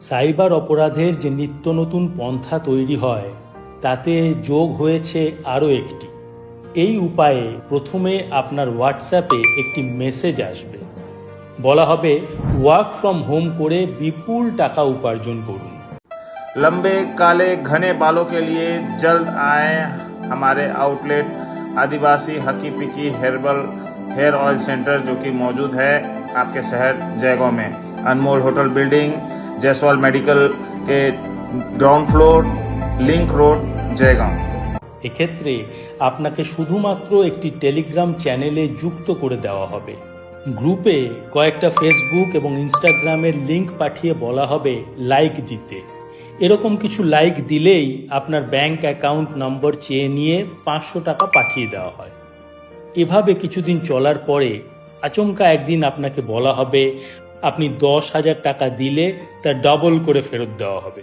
Cyber অপরাধের যে নিত্য নতুন পন্থা তৈরি হয় তাতে যোগ হয়েছে আরও একটি এই উপায়ে প্রথমে আপনার হোয়াটসঅ্যাপে একটি মেসেজ আসবে বলা হবে ওয়ার্ক ফ্রম হোম করে বিপুল টাকা উপার্জন করুন लंबे काले घने बालों के लिए जल्द आए हमारे outlet Adivasi Hakki Pikki herbal hair oil centre जो कि मौजूद है आपके शहर जयगांव में Anmol hotel building Jaiswal medical के ground floor link road Jaigaon এক্ষেত্রে আপনাকে শুধুমাত্র একটি টেলিগ্রাম চ্যানেলে যুক্ত করে দেওয়া হবে গ্রুপে কয়েকটা ফেসবুক এবং ইনস্টাগ্রামের লিংক পাঠিয়ে বলা হবে লাইক দিতে এরকম কিছু লাইক দিলেই আপনার ব্যাংক অ্যাকাউন্ট নম্বর চেয়ে নিয়ে পাঁচশো টাকা পাঠিয়ে দেওয়া হয় এভাবে কিছুদিন চলার পরে আচমকা একদিন আপনাকে বলা হবে আপনি দশ হাজার টাকা দিলে তা ডবল করে ফেরত দেওয়া হবে।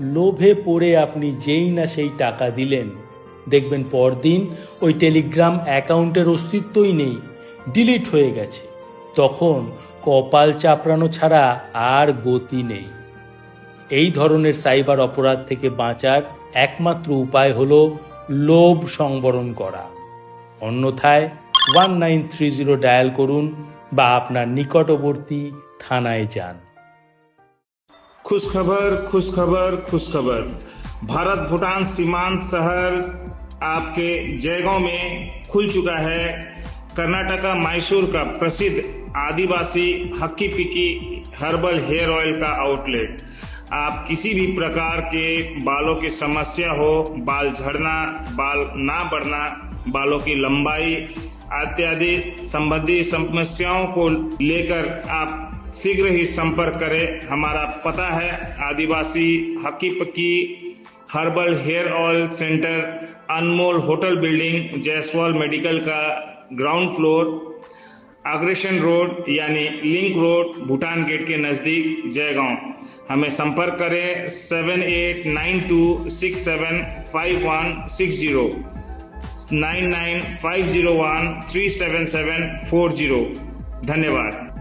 লোভে পড়ে আপনি যেই না সেই টাকা দিলেন। দেখবেন পরদিন ওই টেলিগ্রাম অ্যাকাউন্টের অস্তিত্বই নেই, ডিলিট হয়ে গেছে। তখন কপাল চাপড়ানো ছাড়া আর গতি নেই। এই ধরনের সাইবার অপরাধ থেকে বাঁচার একমাত্র উপায় হল লোভ সংবরণ করা। অন্যথায় one nine three zero dial করুন বা আপনার নিকটবর্তী থানায় যান खुशखबर खुशखबर खुशखबर भारत भूटान सीमांत शहर आपके जयगांव में खुल चुका है कर्नाटका मैसूर का प्रसिद्ध Adivasi Hakki Pikki herbal hair oil का आउटलेट आप किसी भी प्रकार के बालों की समस्या हो बाल झड़ना बाल ना बढ़ना बालों की लंबाई इत्यादि संबंधी समस्याओं को लेकर आप शीघ्र ही संपर्क करें। हमारा पता है, आदिवासी Hakki Pikki herbal hair oil centre, Anmol hotel building Jaiswal medical का ग्राउंड फ्लोर, अग्रेशन रोड, यानी लिंक रोड, भूटान गेट के नज़दीक, जयगांव। हमें संपर्क करें seven eight nine two six seven five one six zero, nine nine five zero one three seven seven four zero. धन्यवाद।